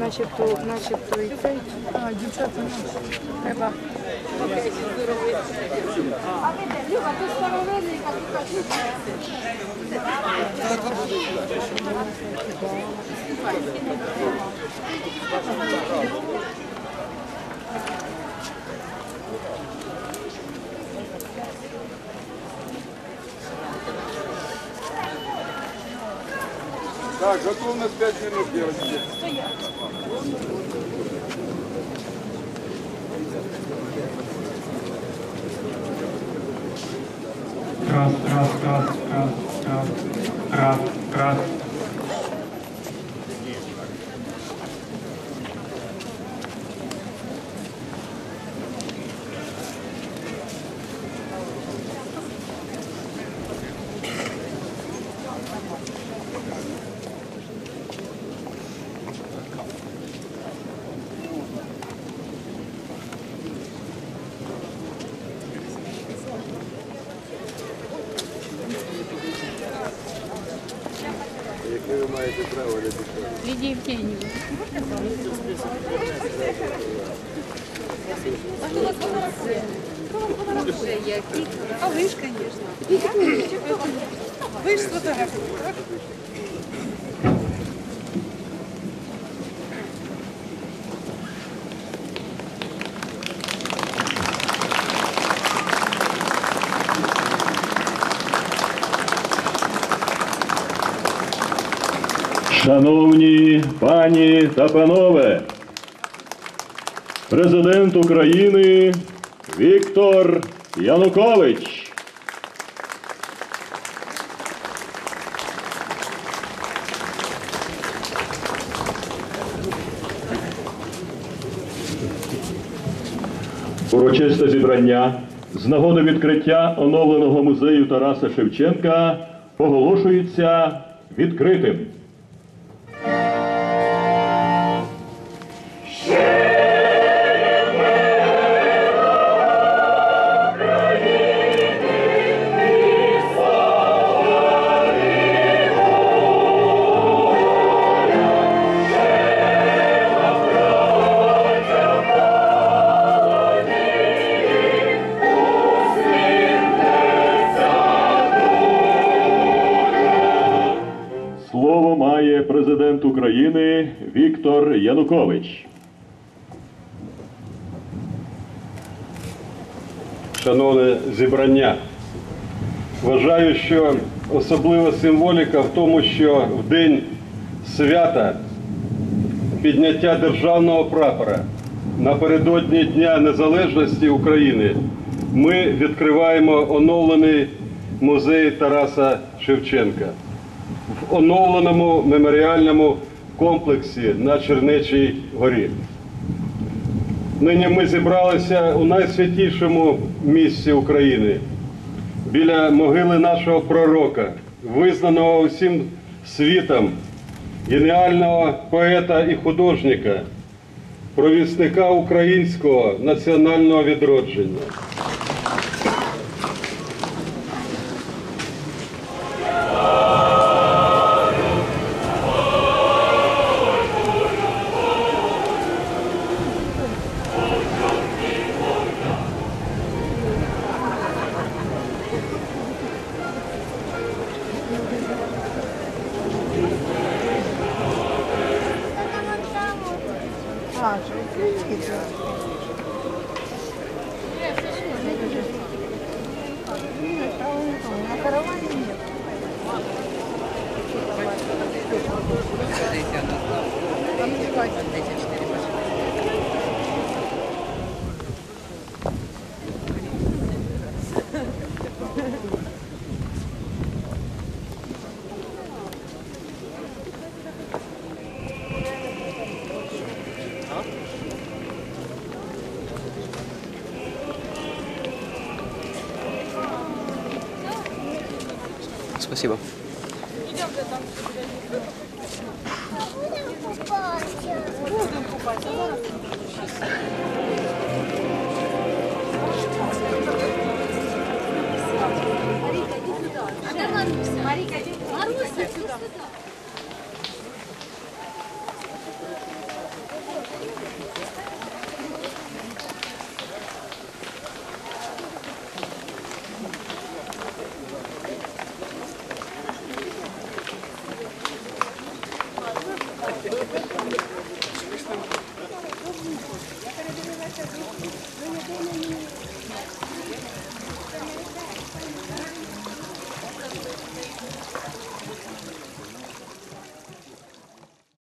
Начебто, начебто і цей. А, дівчата треба. Люба, ти старовинний, Так, готовность 5 минут, девочки. Раз, раз, раз, раз, раз, раз, раз. Яке ви маєте право не Лідія Євгенівна. А ви ж, звісно. Ви ж сфотографуєте, так? Шановні пані та панове, президент України Віктор Янукович. Урочисте зібрання з нагоди відкриття оновленого музею Тараса Шевченка оголошується відкритим. Слово має президент України Віктор Янукович. Шановне зібрання, вважаю, що особлива символіка в тому, що в день свята підняття державного прапора напередодні Дня Незалежності України ми відкриваємо оновлений музей Тараса Шевченка в оновленому меморіальному комплексі на Чернечій горі. Нині ми зібралися у найсвятішому місці України біля могили нашого пророка, визнаного усім світом, геніального поета і художника, провісника українського національного відродження. 啊，是故意的。哎，是那个是。嗯，台湾总，台的。Спасибо. Будем купатися. Я передивилася, ну ніде не